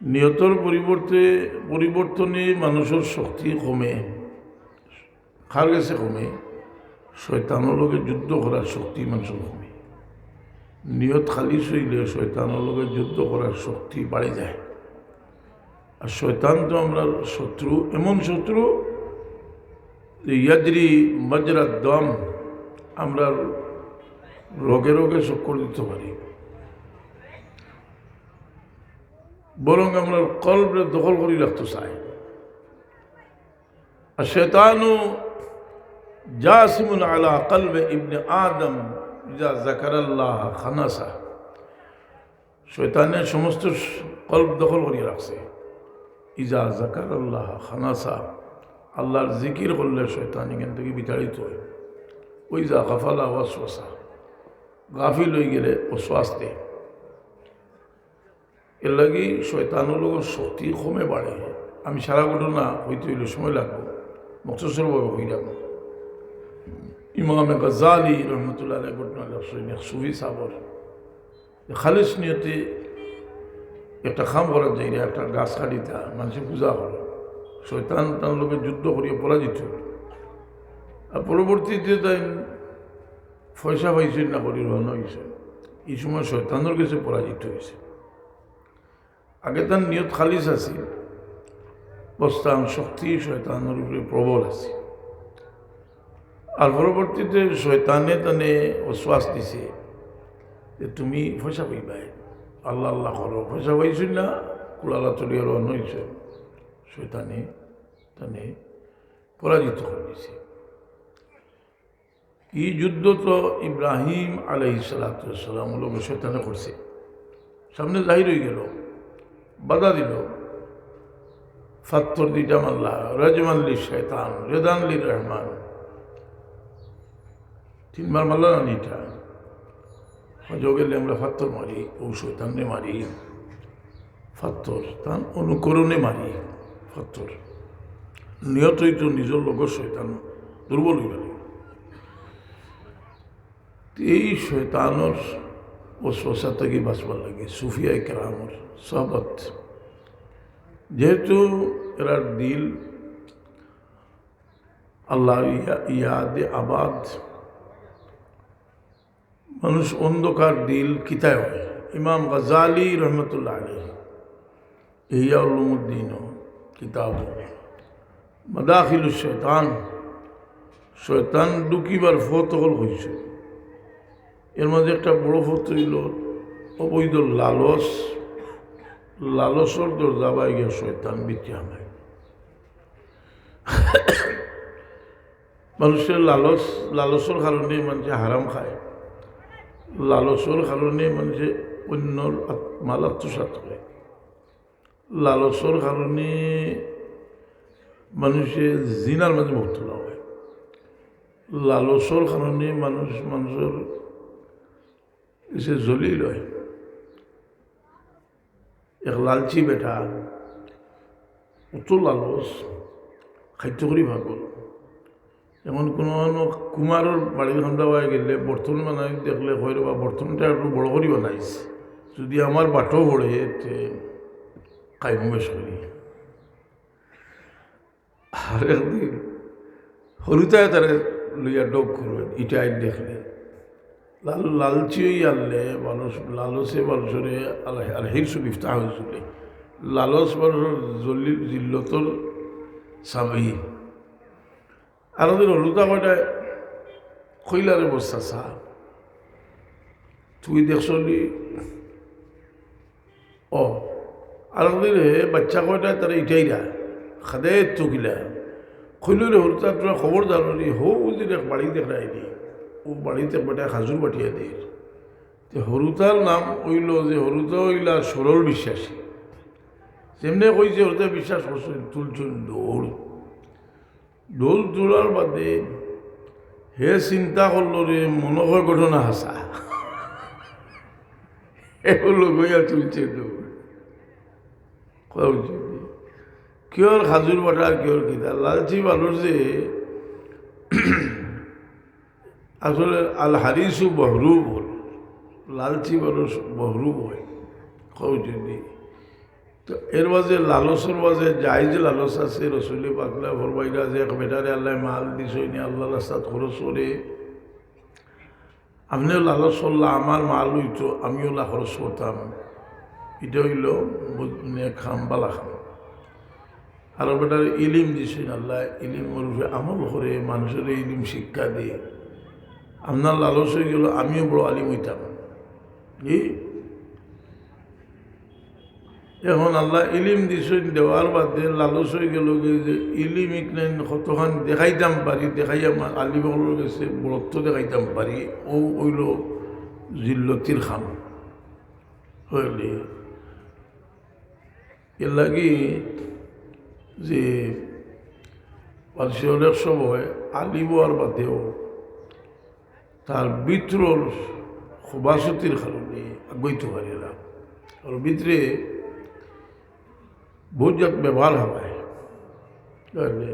নিয়তর পরিবর্তে, পরিবর্তনে মানুষের শক্তি কমে খার গেছে কমে শয়তানোর লগে যুদ্ধ করার শক্তি মানুষের কমে। নিয়ত খালি শৈলে শয়তানোর লগে যুদ্ধ করার শক্তি বাড়ে যায়। আর শয়তান তো আমরা শত্রু, এমন শত্রু যে ইয়াদ্রি মজরার দম আমরা রোগে রোগে চক্কর দিতে পারি। বরং আমরা কল্পে দখল করে রাখতে চাই। আর শেতানু জাসিমুন আলা কলবে ইবনে আদম যা জাকারাল্লাহ খানাসা। শৈতানের সমস্ত কল্প দখল করিয়ে রাখছে। ইজা জাকারাল্লাহ খানাসা। আল্লাহর জিকির করলে শৈতান এখান থেকে বিতাড়িত হয়। ওই যা গাফালা ওয়াসওয়াসা। গাফিল হয়ে গেলে ওয়াসওয়াস দেয়। এর লাগি শয়তানের লোক শক্তি কমে বাড়ে। আমি সারা ঘটনা হইতে হইলে সময় লাগবে। মকসরভাবে হয়ে যাব ইমামে গজালি রহমতুল্লাহ ঘটনা সুফি সাবর খালিস নিয়তে একটা খাম করার জায়গা একটা গাছ কাটিতা মানুষের পূজা করে শৈতান তার লোকের যুদ্ধ করিয়ে পরাজিত। আর পরবর্তীতে তাই পয়সা পাইছে না করি রহন হয়েছে এই সময় শৈতানের কাছে পরাজিত হয়েছে আগে তার নিয়ত খালিস আছিল বস্তান শক্তি শয়তানের উপরে প্রবল আছে। আর পরবর্তীতে শয়তানে তানে অশ্বাস দিছে যে তুমি পয়সা পাইবাই। আল্লাহ আল্লাহ করো পয়সা পাইছ না কুড়ালা চলিয়ে রওনা হয়েছে শৈতানে তানে পরাজিত করে দিছে। এই যুদ্ধ তো ইব্রাহিম আলহি সালাতাম লোক শৈতানে করছে। সামনে জাহির হয়ে গেল। বাধা দিল। ফাত্তর দিটা মাল্লা রজমাল্লি শৈতান রেদানলি রহমান। তিনবার মাল্লা না নিটা? হজও গেলে আমরা ফাত্তর মারি, ও শৈতানে মারি। ফাত্তর তান অনুকরণে মারি, ফাত্তর। নিহতই তো নিজের লগর শৈতান দুর্বল হয়ে গেল। এই শৈতানোর ওসা থেকে বাঁচবার লাগে সুফিয়াই কেরামর সহবত যেহেতু এরার দিল আল্লাহ ইয়াদে আবাদ মানুষ অন্ধকার দিল কিতায় হয় ইমাম গজালি রহমতুল্লাহ আলী ইয়া উলুমুদ্দিন কিতাব মদাখিল শৈতান শৈতান ডুকিবার ফতকল হয়েছে এর মধ্যে একটা বড় ফত হইল, অবৈধ লালস। লালসর দরজা বাই গিয়ে শয়তান আমায় মানুষের লালস, লালসর কারণে মানুষে হারাম খায়। লালসর কারণে মানুষে অন্যর মাল আত্মসাত করে। লালসর কারণে মানুষের জিনার মাঝে মুক্তলা হয়। লালসর কারণে মানুষ, মানুষের এসে জ্বলি লয় এক লালচি বেটা অত লালস খাদ্য করি ভাগল এমন কোনো কুমারের বাড়ি খান্দা হয়ে গেলে বর্তন বানাই দেখলে হয় বা বর্তনটা একটু বড় করি বানাইছে যদি আমার বাটো পড়ে তে কাইম বেশ করি। আর একদিন হলুতায় তারা লইয়া ডোক করবেন, ইটা আইন দেখলে। লাল, লালচিই আনলে মানুষ লালসে মানুষরে আর হিরসু বিফতা হয়েছিল লালস মানুষের জলি জিল্লতর সাবি আর ওদের হলুদা কয়টা খৈলারে বস্তা চা। তুই দেখছলি ও আর ওদের বাচ্চা কয়টা তারা ইটাইরা খাদে চকিলা খৈলরে হলুদা তোরা খবর জানো নি হো ওদের বাড়ি দেখায়নি ও বাড়িতে বেটা হাজুর পাঠিয়ে দেয়। তো হরুতার নাম হইল যে হরুতা হইলা সরল বিশ্বাসী। যেমনি কইছে, হরুতা বিশ্বাস করছেন তুলছুন দৌড় দোল তোলার বাদে হে চিন্তা করল রে মনোহর ঘটনা হাসা। এ হলো গইয়া তুলছে দৌড় কিয়র খাজুর বাটা কিয়র কিতা লালচি মানুষ যে আসলে আল হারিসু বহরুব লালচি মানুষ বহরুব হয় কৌ যদি তো এর বাজে লালসর যাই যে লালস আছে রসুলি পাকলা ফরবাইরা যে এক বেটারে আল্লাহ মাল দিছই নি আল্লাহ রাস্তাত খরচ করে। আপনিও লালস করলা আমার মাল হইতো, আমিও লা খরচ করতাম। এটা হইল খাম বালা খাম আর বেটার ইলিম দিছেন আল্লাহ, ইলিম রূপে আমল করে, মানুষের ইলিম শিক্ষা দিয়ে। আপনার লালস হয়ে গেল, আমিও বড় আলিম হইতাম। কি? এখন আল্লাহ ইলিম দিছেন, দেওয়ার বাদে লালস হয়ে গেল যে ইলিম ইকলেন কতখান দেখাইতাম পারি দেখাই আমার আলিমগুলোর কাছে বরত্ব দেখাইতাম পারি, ও হইল জিল্লতির খাম হইলে এর লাগি যে অনেক সময় আলিম হওয়ার বাদেও তার বিত্রর বাসতির কারণে আগাইতে পারে না। আর ভিতরে বহুত ব্যবহার তাহলে